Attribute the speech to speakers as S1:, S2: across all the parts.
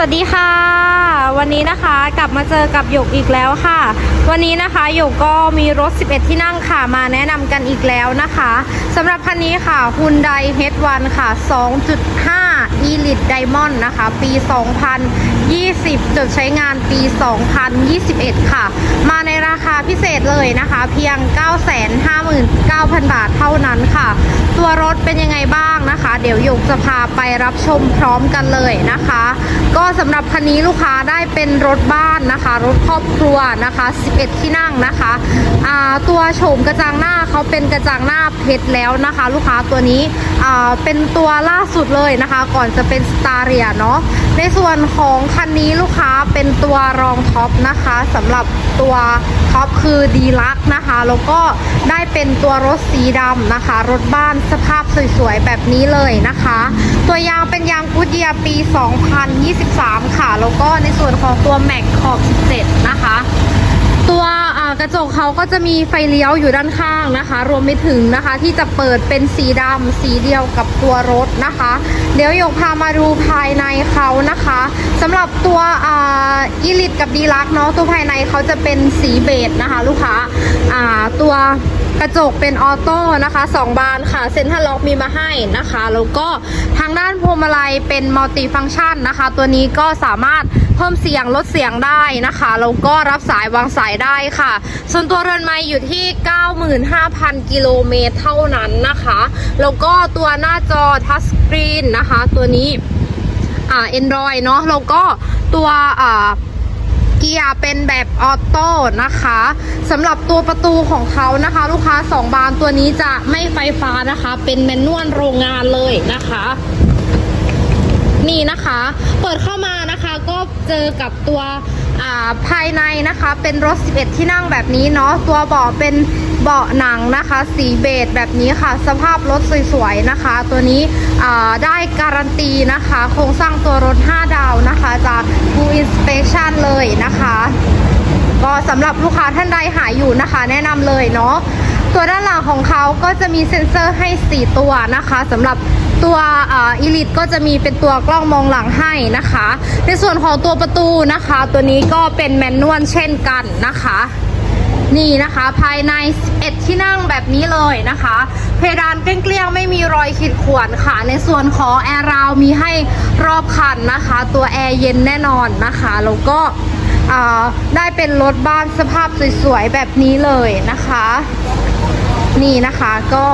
S1: สวัสดีค่ะ วันนี้นะคะกลับมาเจอกับหยกอีกแล้วค่ะ วันนี้นะคะหยกก็มีรถ 11 ที่นั่งค่ะมาแนะนำกันอีกแล้วนะคะสำหรับคันนี้ค่ะ Hyundai H1 ค่ะ 2.5 Elite Diamond นะคะ ปี 2020 จดใช้งานปี 2021 ค่ะ มาในราคาพิเศษเลยนะคะ เพียง 959,000 บาทเท่านั้นค่ะ ตัวรถเป็นยังไงบ้างนะคะ เดี๋ยวหยกจะพาไปรับชมพร้อมกันเลยนะคะ ก็สำหรับคันนี้ลูกค้าได้เป็นรถบ้านนะคะ รถครอบครัวนะคะ 11 ที่นั่งนะคะตัวโฉมกระจังหน้าเขาเป็นกระจังหน้าเพชรแล้วนะคะ ลูกค้าตัวนี้เป็นตัวล่าสุดเลยนะคะ ก่อนจะเป็นสตาร์เรียเนาะในส่วนของคันนี้ลูกค้าเป็นตัวรองท็อปนะคะสำหรับตัวท็อปคือดีลักนะคะ แล้วก็ได้เป็นตัวรถสีดำนะคะ รถบ้านสภาพสวยๆ แบบนี้เลยนะคะ ตัวยางเป็นยางกูดเยียปี 2023 ค่ะ แล้วก็ในส่วนของตัวแม็กขอบ 17 นะคะ ตัวกระจกเขาก็จะมีไฟเลี้ยวอยู่ด้านข้างนะคะ รวมไปถึงนะคะที่จะเปิดเป็นสีดำสีเดียวกับตัวรถนะคะ เดี๋ยวหยกพามาดูภายในเขานะคะ สำหรับตัวอีลิทกับดีลักเนาะตัวภายในเขาจะเป็นสีเบจนะคะลูกค้าาตัวกระจกเป็นออโต้นะคะสองบานค่ะเซ็นทรัลล็อกมีมาให้นะคะ แล้วก็ทางด้านพวงมาลัยเป็นมัลติฟังชันนะคะ ตัวนี้ก็สามารถเพิ่มเสียงลดเสียงได้นะคะแล้วก็รับสายวางสายได้ค่ะ ส่วนตัวเรือนไม้อยู่ที่ 95,000 กิโลเมตรเท่านั้นนะคะ แล้วก็ตัวหน้าจอทัชสกรีนนะคะ ตัวนี้ อ่า Android เนาะแล้วก็ตัวอ่าเกียร์เป็นแบบออโต้นะคะสำหรับตัวประตูของเขานะคะ ลูกค้า 2 บานตัวนี้จะไม่ไฟฟ้านะคะ เป็นแมนนวลโรงงานเลยนะคะ นี่นะคะ เปิดเข้ามานะคะก็เจอกับตัวอ่าภายในนะคะ เป็นรถ 11 ที่นั่งแบบนี้เนาะตัวเบาะเป็น เบาะหนังนะคะ สีเบจแบบนี้ค่ะ สภาพรถสวยๆนะคะ ตัวนี้ได้การันตีนะคะ โครงสร้างตัวรถ 5 ดาวนะคะจาก Full Inspection เลยนะคะ ก็สำหรับลูกค้าท่านใดหายอยู่นะคะ แนะนำเลยเนาะตัวด้านหลังของเขาก็จะมีเซ็นเซอร์ให้ 4 ตัวนะคะสำหรับตัวอีลิทก็จะมีเป็นตัวกล้องมองหลังให้นะคะ ในส่วนของตัวประตูนะคะ ตัวนี้ก็เป็นแมนนวลเช่นกันนะคะ นี่นะคะภายใน 11 ที่นั่งแบบนี้เลยนะคะ เพดานเกลี้ยงๆไม่มีรอยขีดข่วนค่ะ ในส่วนของแอร์ราวมีให้รอบคันนะคะ ตัวแอร์เย็นแน่นอนนะคะ แล้วก็ได้เป็นรถบ้านสภาพสวยๆ แบบนี้เลยนะคะ นี่นะคะก็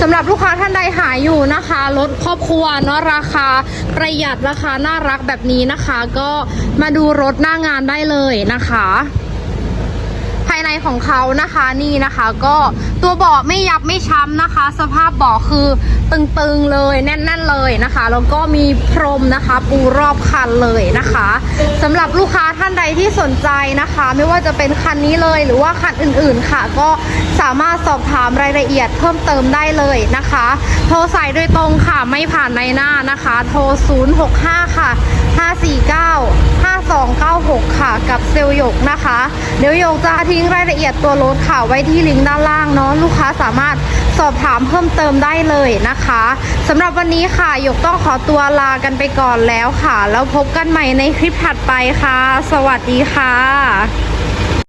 S1: สำหรับลูกค้าท่านใดหายอยู่นะคะรถครอบครัวเนาะราคาประหยัดราคาน่ารักแบบนี้นะคะ ก็มาดูรถหน้างานได้เลยนะคะ ภายในของเขานะคะนี่นะคะก็ ตัวเบาะไม่ยับไม่ช้ำนะคะ สภาพเบาะคือตึงๆเลยแน่น ๆเลยนะคะแล้วก็มีพรมนะคะ ปูรอบคันเลยนะคะสำหรับลูกค้าท่านใดที่สนใจนะคะ ไม่ว่าจะเป็นคันนี้เลยหรือว่าคันอื่นๆค่ะ ก็สามารถสอบถามรายละเอียดเพิ่มเติมได้เลยนะคะ โทรสายโดยตรงค่ะไม่ผ่านในหน้านะคะ โทร 065 ค่ะ 549 5296 ค่ะ กับเซลล์หยกนะคะ เดี๋ยวหยกจะทิ้งรายละเอียดตัวรถค่ะไว้ที่ลิงก์ด้านล่างเนาะลูกค้าสามารถสอบถามเพิ่มเติมได้เลยนะคะสำหรับวันนี้ค่ะหยกต้องขอตัวลากันไปก่อนแล้วค่ะ แล้วพบกันใหม่ในคลิปถัดไปค่ะ สวัสดีค่ะ